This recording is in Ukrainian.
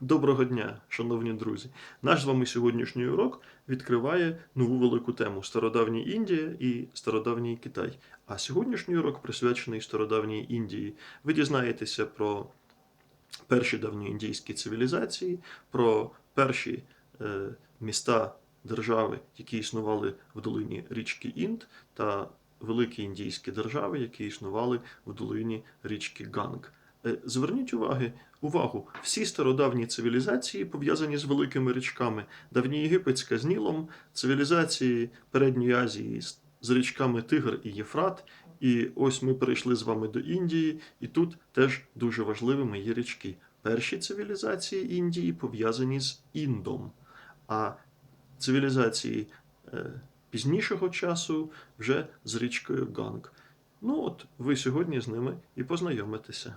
Доброго дня, шановні друзі. Наш з вами сьогоднішній урок відкриває нову велику тему Стародавня Індія і Стародавній Китай. А сьогоднішній урок присвячений Стародавній Індії. Ви дізнаєтеся про перші давньоіндійські цивілізації, про перші е, міста держави, які існували в долині річки Інд, та великі індійські держави, які існували в долині річки Ганг. Е, Зверніть уваги, увагу, всі стародавні цивілізації пов'язані з великими річками. Давньоєгипетська з Нілом, цивілізації Передньої Азії з річками Тигр і Єфрат. І ось ми перейшли з вами до Індії, і тут теж дуже важливими є річки. Перші цивілізації Індії пов'язані з Індом, а цивілізації е, пізнішого часу вже з річкою Ганг. Ну от ви сьогодні з ними і познайомитеся.